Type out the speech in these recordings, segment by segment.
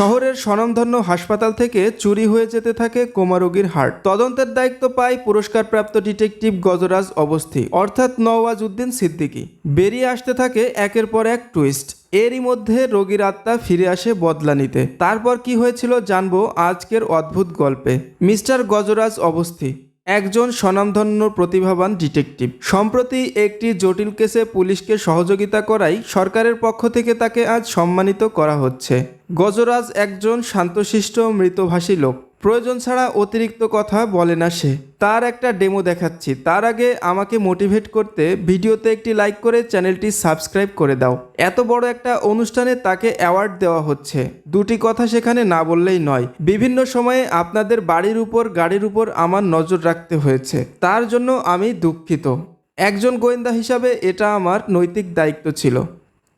শহরের স্বনামধন্য হাসপাতাল থেকে চুরি হয়ে যেতে থাকে কোমা রোগীর হার্ট তদন্তের দায়িত্ব পায় পুরস্কারপ্রাপ্ত ডিটেকটিভ গজরাজ অবস্থি, অর্থাৎ নওয়াজ উদ্দিন সিদ্দিকী। বেরিয়ে আসতে থাকে একের পর এক টুইস্ট। এরই মধ্যে রোগীর আত্মা ফিরে আসে বদলা নিতে। তারপর কি হয়েছিল জানব আজকের অদ্ভুত গল্পে। মিস্টার গজরাজ অবস্থি। একজন স্বনামধন্য প্রতিভাবান ডিটেকটিভ। সম্প্রতি একটি জটিল কেসে পুলিশকে সহযোগিতা করাই সরকারের পক্ষ থেকে তাকে আজ সম্মানিত করা হচ্ছে। গজরাজ একজন শান্তশিষ্ট মৃতভাষী লোক। প্রয়োজন ছাড়া অতিরিক্ত কথা বলে না সে। তার একটা ডেমো দেখাচ্ছি। তার আগে আমাকে মোটিভেট করতে ভিডিওতে একটি লাইক করে চ্যানেলটি সাবস্ক্রাইব করে দাও। এত বড় একটা অনুষ্ঠানে তাকে অ্যাওয়ার্ড দেওয়া হচ্ছে। দুটি কথা সেখানে না বললেই নয়। বিভিন্ন সময়ে আপনাদের বাড়ির উপর, গাড়ির উপর আমার নজর রাখতে হয়েছে। তার জন্য আমি দুঃখিত। একজন গোয়েন্দা হিসাবে এটা আমার নৈতিক দায়িত্ব ছিল।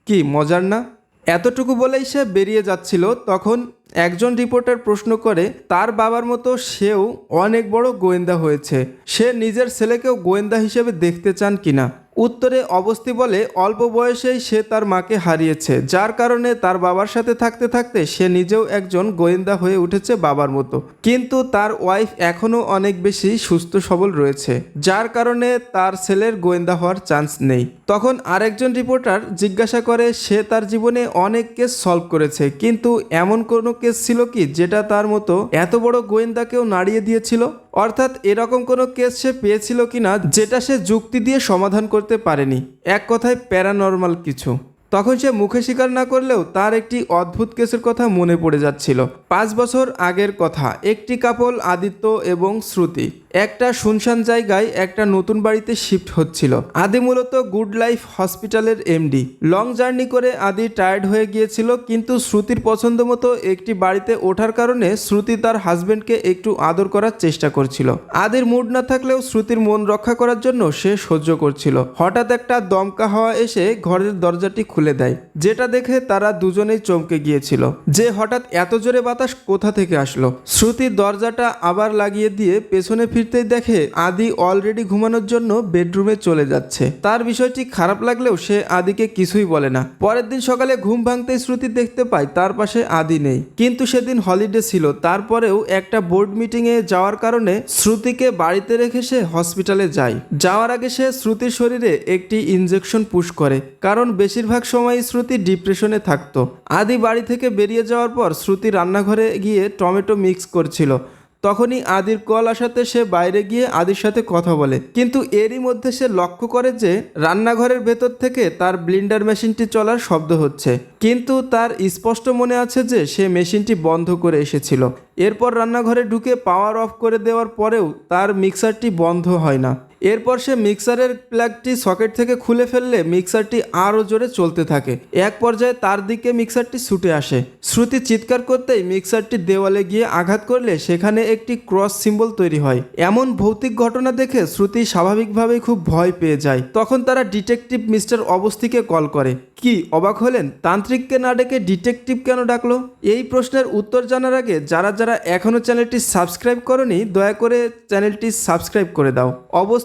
কি, মজার না? এতটুকু বলেই সে বেরিয়ে যাচ্ছিল, তখন একজন রিপোর্টার প্রশ্ন করে, তার বাবার মতো সেও অনেক বড় গোয়েন্দা হয়েছে। সে নিজের ছেলেকেও গোয়েন্দা হিসেবে দেখতে চান কিনা? উত্তরে অবস্থি বলে অল্প বয়সেই সে তার মাকে হারিয়েছে, যার কারণে তার বাবার সাথে থাকতে থাকতে সে নিজেও একজন গোয়েন্দা হয়ে উঠেছে বাবার মতো। কিন্তু তার ওয়াইফ এখনও অনেক বেশি সুস্থ সবল রয়েছে, যার কারণে তার ছেলের গোয়েন্দা হওয়ার চান্স নেই। তখন আরেকজন রিপোর্টার জিজ্ঞাসা করে, সে তার জীবনে অনেক কেস সলভ করেছে, কিন্তু এমন কোনো কেস ছিল কি যেটা তার মতো এত বড় গোয়েন্দাকেও নাড়িয়ে দিয়েছিল? অর্থাৎ এরকম কোনো কেস সে পেয়েছিল কি না যেটা সে যুক্তি দিয়ে সমাধান করতে পারেনি। এক কথায় প্যারানর্মাল কিছু। তখন সে মুখে স্বীকার না করলেও তার একটি অদ্ভুত কেসের কথা মনে পড়ে যাচ্ছিল। পাঁচ বছর আগের কথা, একটি কাপল আদিত্য এবং শ্রুতি। একটা শুনশান জায়গায় একটা নতুন বাড়িতে শিফট হচ্ছিল। আদি মূলত গুড লাইফ হসপিটালের এমডি। লং জার্নি করে আদি টায়ার্ড হয়ে গিয়েছিল, কিন্তু শ্রুতির পছন্দ মতো একটি বাড়িতে ওঠার কারণে শ্রুতি তার হাজবেন্ডকে একটু আদর করার চেষ্টা করছিল। আদির মুড না থাকলেও শ্রুতির মন রক্ষা করার জন্য সে সহ্য করছিল। হঠাৎ একটা দমকা হাওয়া এসে ঘরের দরজাটি খুলে দেয়, যেটা দেখে তারা দুজনেই চমকে গিয়েছিল। যে হঠাৎ এত জোরে বাতাস কোথা থেকে আসলো? শ্রুতি দরজাটা আবার লাগিয়ে দিয়ে পেছনে ফিরতেই দেখে আদি অলরেডি ঘুমানোর জন্য বেডরুমে চলে যাচ্ছে। তার বিষয়টি খারাপ লাগলেও সে আদিকে কিছুই বলে না। পরের দিন সকালে ঘুম ভাঙতেই শ্রুতি দেখতে পায় তার পাশে আদি নেই। কিন্তু সেদিন হলিডে ছিল, তারপরেও একটা বোর্ড মিটিংয়ে যাওয়ার কারণে শ্রুতিকে বাড়িতে রেখে সে হসপিটালে যায়। যাওয়ার আগে সে শ্রুতির শরীরে একটি ইনজেকশন পুশ করে, কারণ বেশিরভাগ সময় শ্রুতি ডিপ্রেশনে থাকতো। আদি বাড়ি থেকে বেরিয়ে যাওয়ার পর শ্রুতি রান্নাঘরে গিয়ে টমেটো মিক্স করছিল। তখনই আদির কল আসাতে সে বাইরে গিয়ে আদির সাথে কথা বলে। কিন্তু এরই মধ্যে সে লক্ষ্য করে যে রান্নাঘরের ভেতর থেকে তার ব্লিন্ডার মেশিনটি চলার শব্দ হচ্ছে। কিন্তু তার স্পষ্ট মনে আছে যে সে মেশিনটি বন্ধ করে এসেছিল। এরপর রান্নাঘরে ঢুকে পাওয়ার অফ করে দেওয়ার পরেও তার মিক্সারটি বন্ধ হয় না। এরপর সে মিক্সারের প্লাগটি সকেট থেকে খুলে ফেললে মিক্সারটি আরও জোরে চলতে থাকে। এক পর্যায়ে তার দিকে মিক্সারটি ছুটে আসে। শ্রুতি চিৎকার করতেই মিক্সারটি দেওয়ালে গিয়ে আঘাত করলে সেখানে একটি ক্রস সিম্বল তৈরি হয়। এমন ভৌতিক ঘটনা দেখে শ্রুতি স্বাভাবিকভাবেই খুব ভয় পেয়ে যায়। তখন তারা ডিটেকটিভ মিস্টার অবস্থিকে কল করে। কি, অবাক হলেন? তান্ত্রিককে না ডেকে ডিটেকটিভ কেন ডাকলো? এই প্রশ্নের উত্তর জানার আগে যারা যারা এখনও চ্যানেলটি সাবস্ক্রাইব করনি, দয়া করে চ্যানেলটি সাবস্ক্রাইব করে দাও।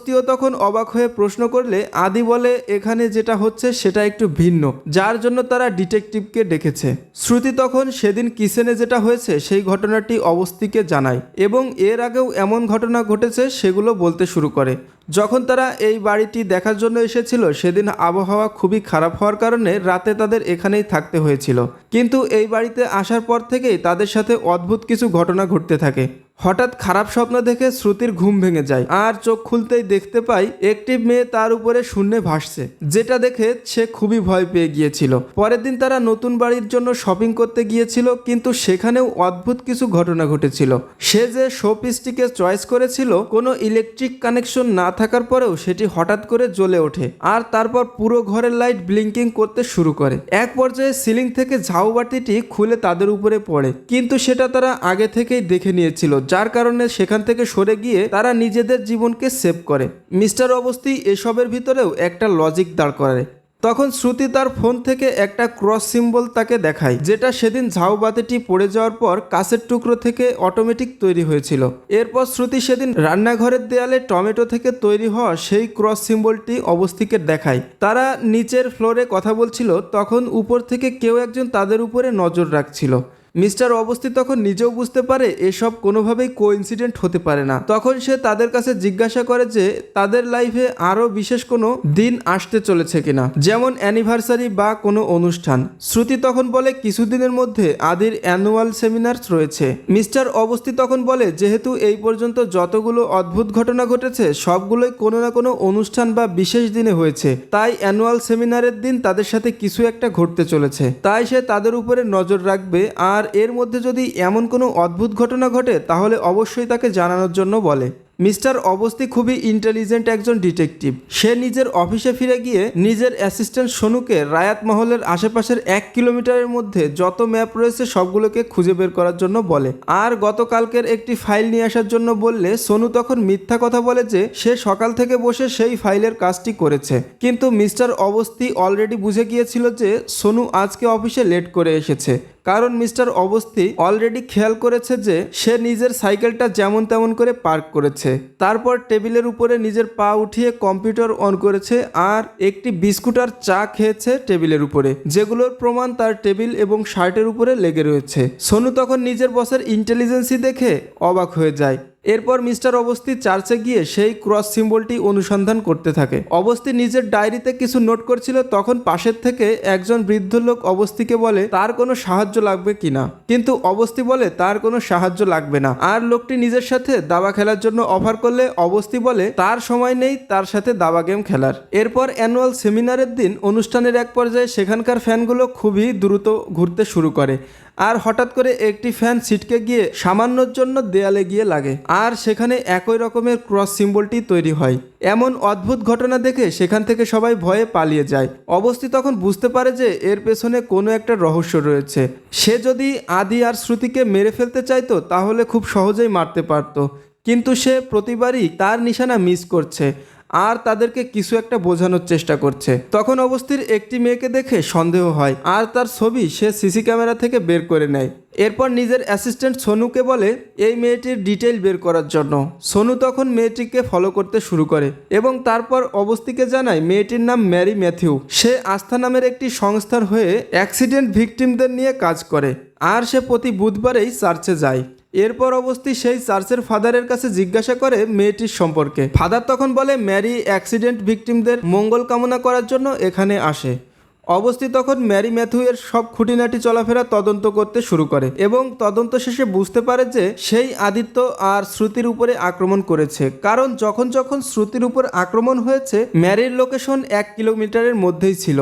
অবস্থিও তখন অবাক হয়ে প্রশ্ন করলে, আদি বলে, এখানে যেটা হচ্ছে, সেটা একটু ভিন্ন। যার জন্য তারা ডিটেকটিভকে ডেকেছে। শ্রুতি তখন সেদিন কিসেনে যেটা হয়েছে, সেই ঘটনাটি অবস্থিকে জানায় এবং এর আগেও এমন ঘটনা ঘটেছে, সেগুলো বলতে শুরু করে। যখন তারা এই বাড়িটি দেখার জন্য এসেছিল, সেদিন আবহাওয়া খুবই খারাপ হওয়ার কারণে রাতে তাদের এখানেই থাকতে হয়েছিল। কিন্তু এই বাড়িতে আসার পর থেকেই তাদের সাথে অদ্ভুত কিছু ঘটনা ঘটতে থাকে। হঠাৎ খারাপ স্বপ্ন দেখে শ্রুতির ঘুম ভেঙে যায়। আর চোখ খুলতেই দেখতে পাই, একটি মেয়ে তার উপরে শূন্যে ভাসছে, যেটা দেখে সে খুবই ভয় পেয়ে গিয়েছিল। পরের দিন তারা নতুন বাড়ির জন্য শপিং করতে গিয়েছিল, কিন্তু সেখানেও অদ্ভুত কিছু ঘটনা ঘটেছিল। সে যে শোপিসটিকে চয়েস করেছিল, কোনো ইলেকট্রিক কানেকশন না থাকার পরেও সেটি হঠাৎ করে জ্বলে ওঠে আর তারপর পুরো ঘরের লাইট ব্লিঙ্কিং করতে শুরু করে। এক পর্যায়ে সিলিং থেকে ঝাউবাতিটি খুলে তাদের উপরে পড়ে। কিন্তু সেটা তারা আগে থেকেই দেখে নিয়েছিল, যার কারণে সেখান থেকে সরে গিয়ে তারা নিজেদের জীবনকে সেভ করে। মিস্টার অবস্থি এসবের ভিতরেও একটা লজিক দাঁড় করে তখন শ্রুতি তার ফোন থেকে একটা ক্রস সিম্বল তাকে দেখায়, যেটা সেদিন ঝাউবাতিটি পড়ে যাওয়ার পর কাছের টুকরো থেকে অটোমেটিক তৈরি হয়েছিল। এরপর শ্রুতি সেদিন রান্নাঘরের দেয়ালে টমেটো থেকে তৈরি হওয়া সেই ক্রস সিম্বলটি অবস্থিকে দেখায়। তারা নিচের ফ্লোরে কথা বলছিল, তখন উপর থেকে কেউ একজন তাদের উপরে নজর রাখছিল। মিস্টার অবস্থি তখন নিজেও বুঝতে পারে এসব কোনোভাবেই কোইন্সিডেন্ট হতে পারে না। তখন সে তাদের কাছে জিজ্ঞাসা করে যে, তাদের লাইফে আরও বিশেষ কোনো দিন আসতে চলেছে কিনা? যেমন অ্যানিভার্সারি বা কোনো অনুষ্ঠান। শ্রুতি তখন বলে, কিছুদিনের মধ্যে আদির অ্যানুয়াল সেমিনার রয়েছে। মিস্টার অবস্থি তখন বলে, যেহেতু এই পর্যন্ত যতগুলো অদ্ভুত ঘটনা ঘটেছে, সবগুলোই কোনো না কোনো অনুষ্ঠান বা বিশেষ দিনে হয়েছে। তাই অ্যানুয়াল সেমিনারের দিন তাদের সাথে কিছু একটা ঘটতে চলেছে। তাই সে তাদের উপরে নজর রাখবে আর এর মধ্যে যদি এমন কোনো অদ্ভুত ঘটনা ঘটে, তাহলে অবশ্যই তাকে জানানোর জন্য বলে। মিস্টার অবস্থি খুবই ইন্টেলিজেন্ট একজন ডিটেকটিভ সে নিজের অফিসে ফিরে গিয়ে নিজের অ্যাসিস্ট্যান্ট সোনুকে রায়াত মহলের আশেপাশের এক কিলোমিটারের মধ্যে যত ম্যাপ রয়েছে, সবগুলোকে খুঁজে বের করার জন্য বলে। আর গতকালকের একটি ফাইল নিয়ে আসার জন্য বললে, সোনু তখন মিথ্যা কথা বলে যে, সে সকাল থেকে বসে সেই ফাইলের কাজটি করেছে। কিন্তু মিস্টার অবস্থি অলরেডি বুঝে গিয়েছিল যে, সোনু আজকে অফিসে লেট করে এসেছে। কারণ মিস্টার অবস্থি অলরেডি খেয়াল করেছে যে সে নিজের সাইকেলটা যেমন তেমন করে পার্ক করেছে। তারপর টেবিলের উপরে নিজের পা উঠিয়ে কম্পিউটার অন করেছে আর একটি বিস্কুট আর চা খেয়েছে টেবিলের উপরে, যেগুলোর প্রমাণ তার টেবিল এবং শার্টের উপরে লেগে রয়েছে। সোনু তখন নিজের বসের ইন্টেলিজেন্সি দেখে অবাক হয়ে যায়। এরপর মিস্টার অবস্থি চার্চে গিয়ে সেই ক্রস সিম্বলটি অনুসন্ধান করতে থাকে। অবস্থি নিজের ডায়েরিতে কিছু নোট করছিল, তখন পাশের থেকে একজন বৃদ্ধ লোক অবস্থিকে বলে, তার কোনো সাহায্য লাগবে কিনা কিন্তু অবস্থি বলে, তার কোনো সাহায্য লাগবে না। আর লোকটি নিজের সাথে দাবা খেলার জন্য অফার করলে অবস্থি বলে, তার সময় নেই, তার সাথে দাবা গেম খেলার। এরপর অ্যানুয়াল সেমিনারের দিন অনুষ্ঠানের এক পর্যায়ে সেখানকার ফ্যানগুলো খুবই দ্রুত ঘুরতে শুরু করে। আর হঠাৎ করে একটি ফ্যান ছিটকে গিয়ে সামান্যর জন্য দেয়ালে গিয়ে লাগে। আর সেখানে একই রকমের ক্রস সিম্বলটি তৈরি হয়। এমন অদ্ভুত ঘটনা দেখে সেখান থেকে সবাই ভয়ে পালিয়ে যায়। অবস্থি তখন বুঝতে পারে যে এর পেছনে কোনো একটা রহস্য রয়েছে। সে যদি আদি আর শ্রুতিকে মেরে ফেলতে চাইতো, তাহলে খুব সহজেই মারতে পারতো। কিন্তু সে প্রতিবারই তার নিশানা মিস করছে। আর তাদেরকে কিছু একটা বোঝানোর চেষ্টা করছে। তখন অবস্থির একটি মেয়েকে দেখে সন্দেহ হয়, আর তার ছবি সে সিসি ক্যামেরা থেকে বের করে নেয়। এরপর নিজের অ্যাসিস্ট্যান্ট সোনুকে বলে, এই মেয়েটির ডিটেইল বের করার জন্য। সোনু তখন মেয়েটিকে ফলো করতে শুরু করে এবং তারপর অবস্থিকে জানায়, মেয়েটির নাম ম্যারি ম্যাথিউ। সে আস্থা নামের একটি সংস্থার হয়ে অ্যাক্সিডেন্ট ভিকটিমদের নিয়ে কাজ করে, আর সে প্রতি বুধবারেই চার্চে যায়। এরপর অবস্থি সেই চার্চের ফাদারের কাছে জিজ্ঞাসা করে মেয়েটির সম্পর্কে। ফাদার তখন বলে, ম্যারি অ্যাক্সিডেন্ট ভিকটিমদের মঙ্গল কামনা করার জন্য এখানে আসে। অবস্থি তখন ম্যারি ম্যাথু এর সব খুঁটিনাটি চলাফেরা তদন্ত করতে শুরু করে এবং তদন্ত শেষে বুঝতে পারে যে সেই আদিত্য আর শ্রুতির উপরে আক্রমণ করেছে। কারণ যখন যখন শ্রুতির উপর আক্রমণ হয়েছে, ম্যারির লোকেশন এক কিলোমিটারের মধ্যেই ছিল।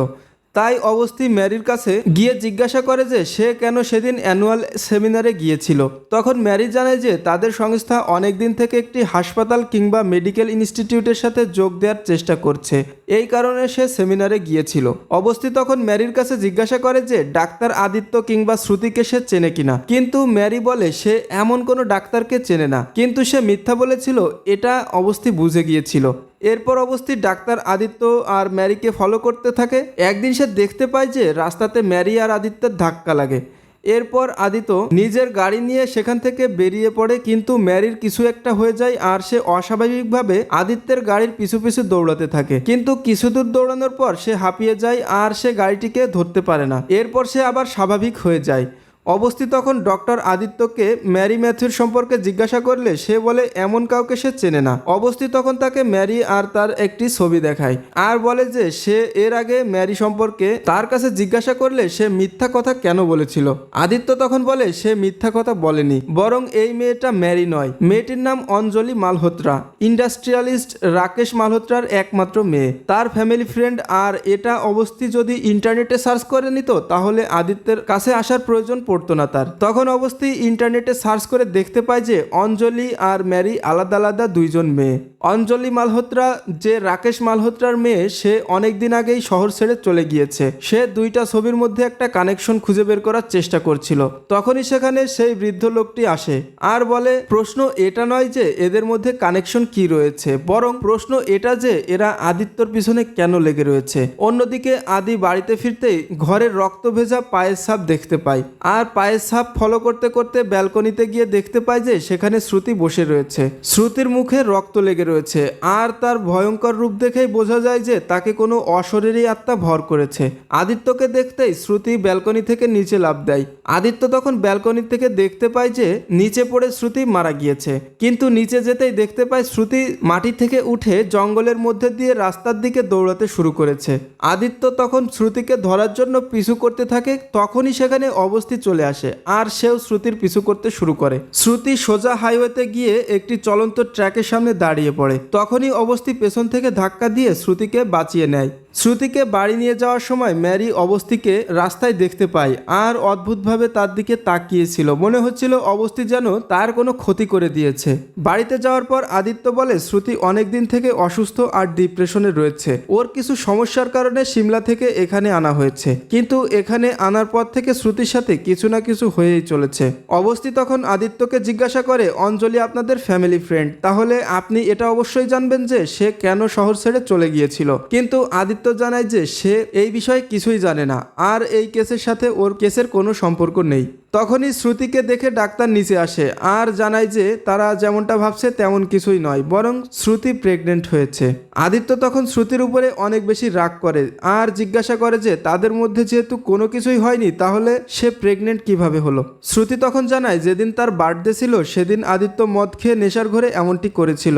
তাই অবস্থি ম্যারির কাছে গিয়ে জিজ্ঞাসা করে যে সে কেন সেদিন অ্যানুয়াল সেমিনারে গিয়েছিল। তখন ম্যারি জানায় যে তাদের সংস্থা অনেক দিন থেকে একটি হাসপাতাল কিংবা মেডিকেল ইনস্টিটিউটের সাথে যোগ দেওয়ার চেষ্টা করছে। এই কারণে সে সেমিনারে গিয়েছিল। অবস্থি তখন ম্যারির কাছে জিজ্ঞাসা করে যে ডাক্তার আদিত্য কিংবা শ্রুতিকে সে চেনে কিনা। কিন্তু ম্যারি বলে সে এমন কোনো ডাক্তারকে চেনে না। কিন্তু সে মিথ্যা বলেছিল, এটা অবস্থি বুঝে গিয়েছিল। এরপর অবস্থিত ডাক্তার আদিত্য আর ম্যারিকে ফলো করতে থাকে। একদিন সে দেখতে পায় যে রাস্তাতে ম্যারি আর আদিত্যের ধাক্কা লাগে। এরপর আদিত্য নিজের গাড়ি নিয়ে সেখান থেকে বেরিয়ে পড়ে, কিন্তু ম্যারির কিছু একটা হয়ে যায় আর সে অস্বাভাবিকভাবে আদিত্যের গাড়ির পিছু পিছু দৌড়াতে থাকে। কিন্তু কিছু দূর দৌড়ানোর পর সে হাঁপিয়ে যায় আর সে গাড়িটিকে ধরতে পারে না। এরপর সে আবার স্বাভাবিক হয়ে যায়। অবস্থিত তখন ডক্টর আদিত্যকে ম্যারি ম্যাথুর সম্পর্কে জিজ্ঞাসা করলে সে বলে, এমন কাউকে সে চেনে না। অবস্থিত তখন তাকে ম্যারি আর তার একটি ছবি দেখায় আর বলে যে, সে এর আগে ম্যারি সম্পর্কে তার কাছে জিজ্ঞাসা করলে সে মিথ্যা কথা কেন বলেছিল? আদিত্য তখন বলে, সে মিথ্যা কথা বলেনি, বরং এই মেয়েটা ম্যারি নয়। মেয়েটির নাম অঞ্জলি মালহোত্রা, ইন্ডাস্ট্রিয়ালিস্ট রাকেশ মালহোত্রার একমাত্র মেয়ে। তার ফ্যামিলি ফ্রেন্ড, আর এটা অবস্থি যদি ইন্টারনেটে সার্চ করে নিত, তাহলে আদিত্যের কাছে আসার প্রয়োজন পড়তো না তার। তখন অবস্থি ইন্টারনেটে সার্চ করে দেখতে পায় যে অঞ্জলি আর ম্যারি আলাদা আলাদা দুইজন মেয়ে। অঞ্জলি মালহোত্রা যে রাকেশ মালহোত্রার মেয়ে, সে অনেকদিন আগেই শহর ছেড়ে চলে গিয়েছে। সে দুইটা ছবির মধ্যে একটা কানেকশন খুঁজে বের করার চেষ্টা করছিল। তখনই সেখানে সেই বৃদ্ধ লোকটি আসে আর বলে, প্রশ্ন এটা নয় যে এদের মধ্যে কানেকশন কি রয়েছে, বরং প্রশ্ন এটা যে এরা আদিত্যর পিছনে কেন লেগে রয়েছে। অন্যদিকে আদি বাড়িতে ফিরতেই ঘরের রক্ত ভেজা পায়ের সাপ দেখতে পায়। আর আর পায়ের ছাপ ফলো করতে করতে ব্যালকনিতে গিয়ে দেখতে পায় যে সেখানে শ্রুতি বসে রয়েছে। শ্রুতির মুখে রক্ত লেগে রয়েছে। আর তার ভয়ঙ্কর রূপ দেখেই বোঝা যায় যে তাকে কোনো অশরীরী আত্মা ভর করেছে। আদিত্যকে দেখতেই শ্রুতি ব্যালকনি থেকে নিচে লাফ দেয়। আদিত্য তখন ব্যালকনি থেকে দেখতে পায় যে নিচে পড়ে শ্রুতি মারা গিয়েছে। কিন্তু নিচে যেতেই দেখতে পায় শ্রুতি মাটি থেকে উঠে জঙ্গলের মধ্যে দিয়ে রাস্তার দিকে দৌড়াতে শুরু করেছে। আদিত্য তখন শ্রুতিকে ধরার জন্য পিছু করতে থাকে, তখনই সেখানে অবস্থি চলে আসে, আর সেও শ্রুতির পিছু করতে শুরু করে। শ্রুতি সোজা হাইওয়েতে গিয়ে একটি চলন্ত ট্র্যাকের সামনে দাঁড়িয়ে পড়ে। তখনই অবস্থি পেছন থেকে ধাক্কা দিয়ে শ্রুতিকে বাঁচিয়ে নেয়। শ্রুতিকে বাড়ি নিয়ে যাওয়ার সময় ম্যারি অবস্তিকে রাস্তায় দেখতে পায় আর অদ্ভুতভাবে তার দিকে তাকিয়েছিল। মনে হচ্ছিল অবস্থি যেন তার কোনো ক্ষতি করে দিয়েছে। বাড়িতে যাওয়ার পর আদিত্য বলে, শ্রুতি অনেক দিন থেকে অসুস্থ আর ডিপ্রেশনে রয়েছে। ওর কিছু সমস্যার কারণে সিমলা থেকে এখানে আনা হয়েছে। কিন্তু এখানে আনার পর থেকে শ্রুতির সাথে কিছু না কিছু হয়েই চলেছে। অবস্থি তখন আদিত্যকে জিজ্ঞাসা করে, অঞ্জলি আপনাদের ফ্যামিলি ফ্রেন্ড, তাহলে আপনি এটা অবশ্যই জানবেন যে সে কেন শহর ছেড়ে চলে গিয়েছিল? কিন্তু আদিত্য জানায় যে সে এই বিষয়ে কিছুই জানে না, আর এই কেসের সাথে ওর কেসের কোনো সম্পর্ক নেই। তখনই শ্রুতিকে দেখে ডাক্তার নিচে আসে, আর জানায় যে তারা যেমনটা ভাবছে তেমন কিছুই নয়, বরং শ্রুতি প্রেগনেন্ট হয়েছে। আদিত্য তখন শ্রুতির উপরে অনেক বেশি রাগ করে, আর জিজ্ঞাসা করে যে তাদের মধ্যে যেহেতু কোনো কিছুই হয়নি, তাহলে সে প্রেগনেন্ট কীভাবে হলো? শ্রুতি তখন জানায় যেদিন তার বার্থডে ছিল, সেদিন আদিত্য মদ খেয়ে নেশার ঘরে এমনটি করেছিল।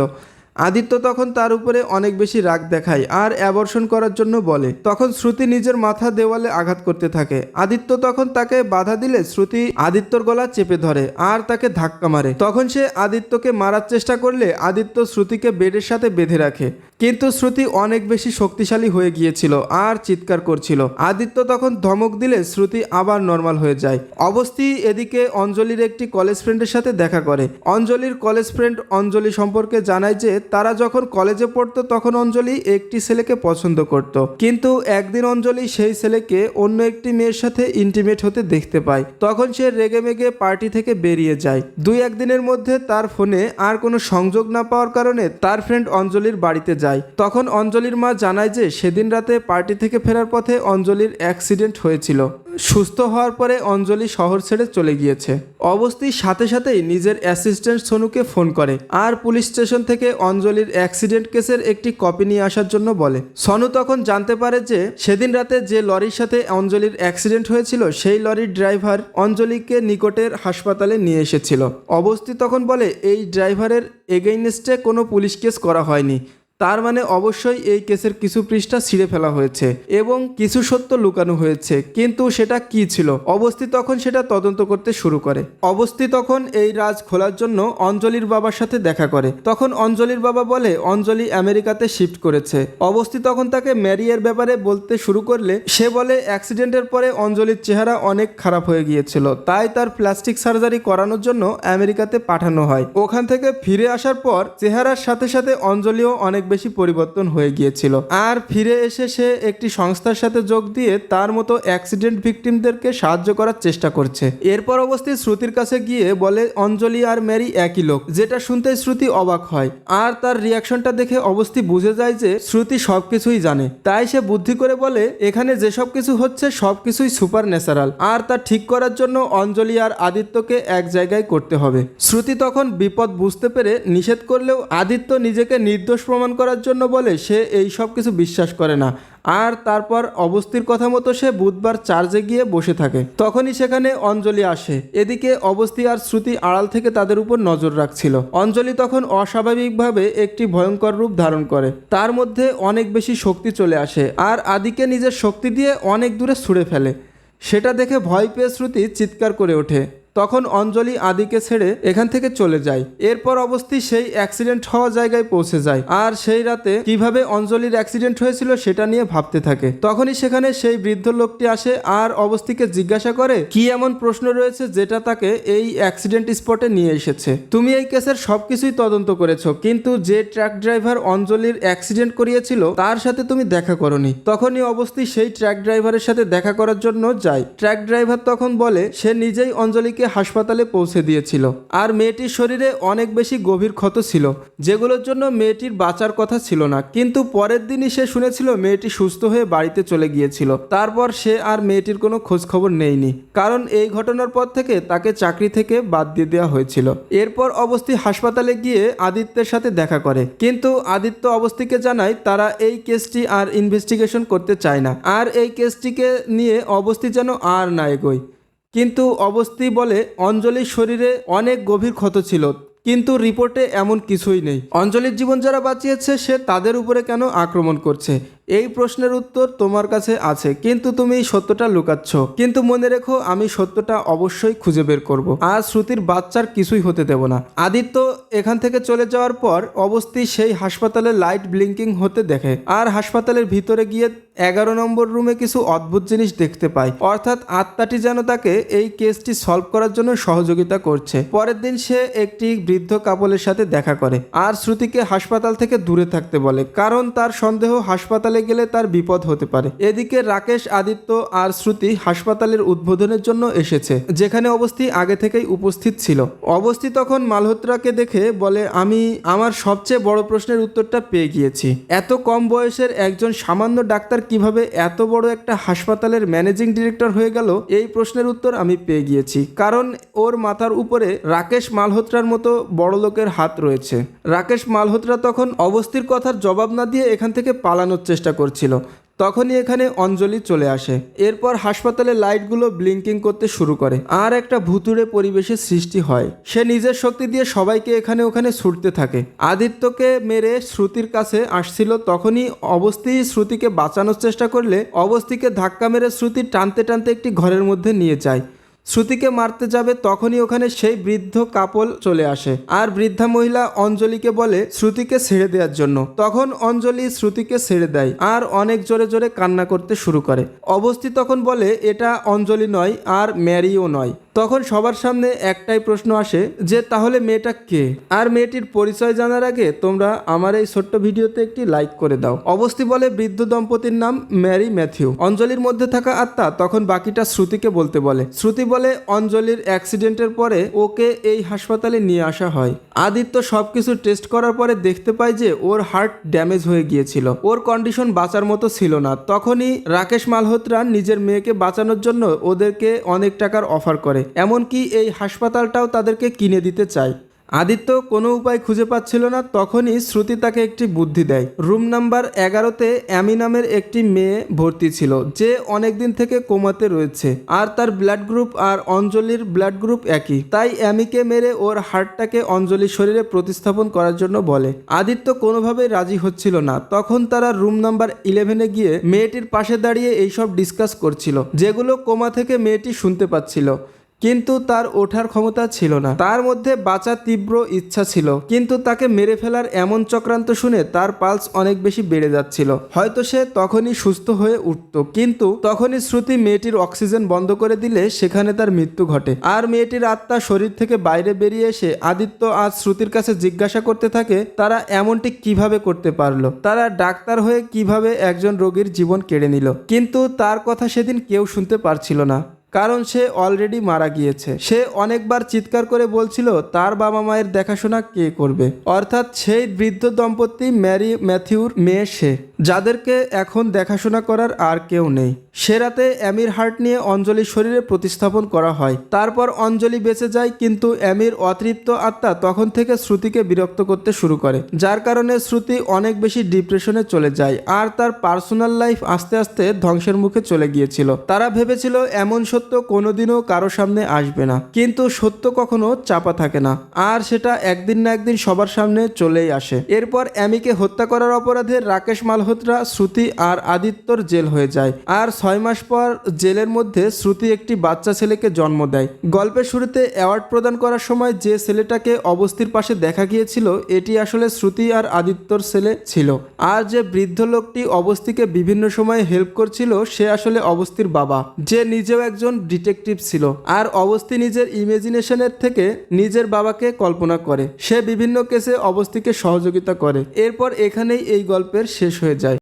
আদিত্য তখন তার উপরে অনেক বেশি রাগ দেখায় আর অ্যাবর্ষণ করার জন্য বলে। তখন শ্রুতি নিজের মাথা দেওয়ালে আঘাত করতে থাকে। আদিত্য তখন তাকে বাধা দিলে শ্রুতি আদিত্যর গলা চেপে ধরে আর তাকে ধাক্কা মারে। তখন সে আদিত্যকে মারার চেষ্টা করলে আদিত্য শ্রুতিকে বেডের সাথে বেঁধে রাখে। কিন্তু শ্রুতি অনেক বেশি শক্তিশালী হয়ে গিয়েছিল আর চিৎকার করছিল। আদিত্য তখন ধমক দিলে শ্রুতি আবার নর্মাল হয়ে যায়। অবস্থি এদিকে অঞ্জলির একটি কলেজ ফ্রেন্ডের সাথে দেখা করে। অঞ্জলির কলেজ ফ্রেন্ড অঞ্জলি সম্পর্কে জানায় যে তারা যখন কলেজে পড়তো, তখন অঞ্জলি একটি ছেলেকে পছন্দ করত। কিন্তু একদিন অঞ্জলি সেই ছেলেকে অন্য একটি মেয়ের সাথে ইন্টিমেট হতে দেখতে পায়। তখন সে রেগে মেগে পার্টি থেকে বেরিয়ে যায়। দুই একদিনের মধ্যে তার ফোনে আর কোনো সংযোগ না পাওয়ার কারণে তার ফ্রেন্ড অঞ্জলির বাড়িতে যায়। তখন অঞ্জলির মা জানায় যে, সেদিন রাতে পার্টি থেকে ফেরার পথে অঞ্জলির অ্যাক্সিডেন্ট হয়েছিল। সুস্থ হওয়ার পরে অঞ্জলি শহর ছেড়ে চলে গিয়েছে। অবস্থার সাথে সাথেই নিজের অ্যাসিস্ট্যান্ট সোনুকে ফোন করে আর পুলিশ স্টেশন থেকে অঞ্জলির অ্যাক্সিডেন্ট কেসের একটি কপি নিয়ে আসার জন্য বলে। সনু তখন জানতে পারে যে সেদিন রাতে যে লরির সাথে অঞ্জলির অ্যাক্সিডেন্ট হয়েছিল সেই লরির ড্রাইভার অঞ্জলিকে নিকটের হাসপাতালে নিয়ে এসেছিল। অবস্থি তখন বলে, এই ড্রাইভারের এগেইনস্টে কোনো পুলিশ কেস করা হয়নি। তার মানে অবশ্যই এই কেসের কিছু পৃষ্ঠা ছিঁড়ে ফেলা হয়েছে এবং কিছু সত্য লুকানো হয়েছে। কিন্তু সেটা কি ছিল? অবস্থি তখন সেটা তদন্ত করতে শুরু করে। অবস্থি তখন এই রাজ খোলার জন্য অঞ্জলির বাবার সাথে দেখা করে। তখন অঞ্জলির বাবা বলে, অঞ্জলি আমেরিকাতে শিফট করেছে। অবস্থি তখন তাকে ম্যারিয়ের ব্যাপারে বলতে শুরু করলে, সে বলে, অ্যাক্সিডেন্টের পরে অঞ্জলির চেহারা অনেক খারাপ হয়ে গিয়েছিল। তাই তার প্লাস্টিক সার্জারি করানোর জন্য আমেরিকাতে পাঠানো হয়। ওখান থেকে ফিরে আসার পর, চেহারার সাথে সাথে অঞ্জলিও অনেক বেশি পরিবর্তন হয়ে গিয়েছিল। আর ফিরে এসে সে একটি সংস্থার সাথে যোগ দিয়ে তার মতো অ্যাক্সিডেন্ট ভিকটিমদেরকে সাহায্য করার চেষ্টা করছে। এরপর অবস্থিত শ্রুতির কাছে গিয়ে বলে, অঞ্জলি আর ম্যারি একই লোক। যেটা শুনতে শ্রুতি অবাক হয়। আর তার রিয়াকশনটা দেখে অবস্থি বুঝে যায় যে শ্রুতি সবকিছুই জানে। তাই সে বুদ্ধি করে বলে, এখানে যেসব কিছু হচ্ছে সবকিছুই সুপার ন্যাচারাল আর তা ঠিক করার জন্য অঞ্জলি আর আদিত্যকে এক জায়গায় করতে হবে। শ্রুতি তখন বিপদ বুঝতে পেরে নিষেধ করলেও আদিত্য নিজেকে নির্দোষ প্রমাণ করার জন্য বলে সে এই সব কিছু বিশ্বাস করে না। আর তারপর অবস্থির কথা মতো সে বুধবার চার্জে গিয়ে বসে থাকে। তখনই সেখানে অঞ্জলি আসে। এদিকে অবস্থি আর শ্রুতি আড়াল থেকে তাদের উপর নজর রাখছিল। অঞ্জলি তখন অস্বাভাবিকভাবে একটি ভয়ঙ্কর রূপ ধারণ করে। তার মধ্যে অনেক বেশি শক্তি চলে আসে আর আদিকে নিজের শক্তি দিয়ে অনেক দূরে ছুঁড়ে ফেলে। সেটা দেখে ভয় পেয়ে শ্রুতি চিৎকার করে ওঠে। তখন অঞ্জলি আদিকে ছেড়ে এখান থেকে চলে যায়। এরপর অবস্থি সেই অ্যাক্সিডেন্ট হওয়া জায়গায় পৌঁছে যায়। আর সেই রাতে কীভাবে অঞ্জলির অ্যাক্সিডেন্ট হয়েছিল সেটা নিয়ে ভাবতে থাকে। তখনই সেখানে সেই বৃদ্ধ লোকটি আসে আর অবস্থিকে জিজ্ঞাসা করে, কি এমন প্রশ্ন রয়েছে যেটা তাকে এই অ্যাক্সিডেন্ট স্পটে নিয়ে এসেছে? তুমি এই কেসের সবকিছুই তদন্ত করেছ, কিন্তু যে ট্রাক ড্রাইভার অঞ্জলির অ্যাক্সিডেন্ট করিয়েছিল তার সাথে তুমি দেখা করনি। তখনই অবস্থি সেই ট্রাক ড্রাইভারের সাথে দেখা করার জন্য যায়। ট্রাক ড্রাইভার তখন বলে, সে নিজেই অঞ্জলিকে হাসপাতালে পৌঁছে দিয়েছিল। আর মেয়েটির শরীরে অনেক বেশি গভীর ক্ষত ছিল, যেগুলোর জন্য মেয়েটির বাঁচার কথা ছিল না। কিন্তু পরের দিনই সে শুনেছিল মেয়েটি সুস্থ হয়ে বাড়িতে চলে গিয়েছিল। তারপর সে আর মেয়েটির কোনো খোঁজখবর নেয়নি, কারণ এই ঘটনার পর থেকে তাকে চাকরি থেকে বাদ দিয়ে দেওয়া হয়েছিল। এরপর অবস্থি হাসপাতালে গিয়ে আদিত্যের সাথে দেখা করে। কিন্তু আদিত্য অবস্থিকে জানায়, তারা এই কেসটি আর ইনভেস্টিগেশন করতে চায় না। আর এই কেসটিকে নিয়ে অবস্থি যেন আর না এগোয় কিন্তু অবস্থি বলে অঞ্জলির শরীরে অনেক গভীর ক্ষত ছিল, কিন্তু রিপোর্টে এমন কিছুই নেই। অঞ্জলির জীবন যারা বাঁচিয়েছে, সে তাদের উপরে কেন আক্রমণ করছে? এই প্রশ্নের উত্তর তোমার কাছে আছে, কিন্তু তুমি সত্যটা লুকাচ্ছ। কিন্তু মনে রেখো, আমি সত্যটা অবশ্যই খুঁজে বের করব। আর শ্রুতির বাচ্চার কিছুই হতে দেব না। আদিত্য এখান থেকে চলে যাওয়ার পর অবস্থি সেই হাসপাতালে লাইট ব্লিঙ্কিং হতে দেখে। আর হাসপাতালের ভিতরে গিয়ে এগারো নম্বর রুমে কিছু অদ্ভুত জিনিস দেখতে পায় অর্থাৎ আত্মাটি যেন তাকে এই কেসটি সলভ করার জন্য সহযোগিতা করছে। পরের দিন সে একটি বৃদ্ধ কাপলের সাথে দেখা করে। আর শ্রুতিকে হাসপাতাল থেকে দূরে থাকতে বলে, কারণ তার সন্দেহ হাসপাতালে গেলে তার বিপদ হতে পারে। এদিকে রাকেশ, আদিত্য আর শ্রুতি হাসপাতালের উদ্বোধনের জন্য এসেছে, যেখানে অবস্থি আগে থেকেই উপস্থিত ছিল। অবস্থি তখন মালহোত্রাকে দেখে বলে, আমি আমার সবচেয়ে বড় প্রশ্নের উত্তরটা পেয়ে গিয়েছি। এত কম বয়সের একজন সামান্য ডাক্তার কীভাবে এত বড় একটা হাসপাতালের ম্যানেজিং ডিরেক্টর হয়ে গেল, এই প্রশ্নের উত্তর আমি পেয়ে গিয়েছি। কারণ ওর মাথার উপরে রাকেশ মালহোত্রার মতো বড় লোকের হাত রয়েছে। রাকেশ মালহোত্রা তখন অবস্থির কথার জবাব না দিয়ে এখান থেকে পালানোর চেষ্টা করছিল। তখনই এখানে অঞ্জলি চলে আসে। এরপর হাসপাতালে লাইটগুলো ব্লিঙ্কিং করতে শুরু করে। আর একটা ভুতুড়ে পরিবেশের সৃষ্টি হয়। সে নিজের শক্তি দিয়ে সবাইকে এখানে ওখানে ছুটতে থাকে। আদিত্যকে মেরে শ্রুতির কাছে আসছিল তখনই অবস্থি শ্রুতিকে বাঁচানোর চেষ্টা করলে অবস্থিকে ধাক্কা মেরে শ্রুতি টানতে টানতে একটি ঘরের মধ্যে নিয়ে যায়। শ্রুতিকে মারতে যাবে তখনই ওখানে সেই বৃদ্ধ কাপল চলে আসে। আর বৃদ্ধা মহিলা অঞ্জলিকে বলে শ্রুতিকে ছেড়ে দেওয়ার জন্য। তখন অঞ্জলি শ্রুতিকে ছেড়ে দেয় আর অনেক জোরে জোরে কান্না করতে শুরু করে। অবস্থি তখন বলে, এটা অঞ্জলি নয় আর ম্যারিও নয়। তখন সবার সামনে একটাই প্রশ্ন আসে যে, তাহলে মেয়েটা কে? আর মেয়েটির পরিচয় জানার আগে তোমরা আমার এই ছোট্ট ভিডিওতে একটি লাইক করে দাও। অবস্থি বলে বৃদ্ধ দম্পতির নাম ম্যারি ম্যাথিউ। অঞ্জলির মধ্যে থাকা আত্মা তখন বাকিটা শ্রুতিকে বলতে বলে। শ্রুতি বলে, অঞ্জলির অ্যাক্সিডেন্টের পরে ওকে এই হাসপাতালে নিয়ে আসা হয়। আদিত্য সবকিছু টেস্ট করার পরে দেখতে পায় যে, ওর হার্ট ড্যামেজ হয়ে গিয়েছিল। ওর কন্ডিশন বাঁচার মতো ছিল না। তখনই রাকেশ মালহোত্রা নিজের মেয়েকে বাঁচানোর জন্য ওদেরকে অনেক টাকার অফার করে। এমনকি এই হাসপাতালটাও তাদেরকে কিনে দিতে চায়। আদিত্য কোনো উপায় খুঁজে পাচ্ছিল না, তখনই শ্রুতি তাকে একটি বুদ্ধি দেয়। রুম নাম্বার এগারোতে অ্যামি নামের একটি মেয়ে ভর্তি ছিল, যে অনেকদিন থেকে কোমাতে রয়েছে। আর তার ব্লাড গ্রুপ আর অঞ্জলির ব্লাড গ্রুপ একই। তাই অ্যামিকে মেরে ওর হার্টটাকে অঞ্জলির শরীরে প্রতিস্থাপন করার জন্য বলে। আদিত্য কোনোভাবেই রাজি হচ্ছিল না। তখন তারা রুম নাম্বার ইলেভেনে গিয়ে মেয়েটির পাশে দাঁড়িয়ে এইসব ডিসকাস করছিল, যেগুলো কোমা থেকে মেয়েটি শুনতে পাচ্ছিল। কিন্তু তার ওঠার ক্ষমতা ছিল না। তার মধ্যে বাঁচার তীব্র ইচ্ছা ছিল, কিন্তু তাকে মেরে ফেলার এমন চক্রান্ত শুনে তার পালস অনেক বেশি বেড়ে যাচ্ছিল। হয়তো সে তখনই সুস্থ হয়ে উঠত, কিন্তু তখনই শ্রুতি মেয়েটির অক্সিজেন বন্ধ করে দিলে সেখানে তার মৃত্যু ঘটে। আর মেয়েটির আত্মা শরীর থেকে বাইরে বেরিয়ে এসে আদিত্য আজ শ্রুতির কাছে জিজ্ঞাসা করতে থাকে, তারা এমনটি কীভাবে করতে পারল? তারা ডাক্তার হয়ে কীভাবে একজন রোগীর জীবন কেড়ে নিল? কিন্তু তার কথা সেদিন কেউ শুনতে পারছিল না। কারণ সে অলরেডি মারা গিয়েছে। সে অনেকবার চিৎকার করে বলছিল, তার বাবা মায়ের দেখাশোনা কে করবে? অর্থাৎ সেই বৃদ্ধ দম্পতি ম্যারি, ম্যাথিউর মেয়ে সে। যাদেরকে এখন দেখাশোনা করার আর কেউ নেই। সে রাতে অ্যামির হার্ট নিয়ে অঞ্জলির শরীরে প্রতিস্থাপন করা হয়। তারপর অঞ্জলি বেঁচে যায় কিন্তু অ্যামির অতৃপ্ত আত্মা তখন থেকে শ্রুতিকে বিরক্ত করতে শুরু করে। যার কারণে শ্রুতি অনেক বেশি ডিপ্রেশনে চলে যায় আর তার পার্সোনাল লাইফ আস্তে আস্তে ধ্বংসের মুখে চলে গিয়েছিল। তারা ভেবেছিল এমন সত্য কোনোদিনও কারও সামনে আসবে না। কিন্তু সত্য কখনো চাপা থাকে না। আর সেটা একদিন না একদিন সবার সামনে চলেই আসে। এরপর অ্যামিকে হত্যা করার অপরাধে রাকেশ মালহোত্রা শ্রুতি আর আদিত্যর জেল হয়ে যায়। আর ছয় মাস পর জেলের মধ্যে শ্রুতি একটি বাচ্চা ছেলেকে জন্ম দেয়। গল্পের শুরুতে অ্যাওয়ার্ড প্রদান করার সময় যে ছেলেটাকে অবস্থির পাশে দেখা গিয়েছিল, এটি আসলে শ্রুতি আর আদিত্যর ছেলে ছিল। আর যে বৃদ্ধ লোকটি অবস্থিকে বিভিন্ন সময়ে হেল্প করছিল, সে আসলে অবস্থির বাবা। যে নিজেও একজন ডিটেকটিভ ছিল। আর অবস্থি নিজের ইমেজিনেশনের থেকে নিজের বাবাকে কল্পনা করে। সে বিভিন্ন কেসে অবস্থিকে সহযোগিতা করে। এরপর এখানেই এই গল্পের শেষ হয়ে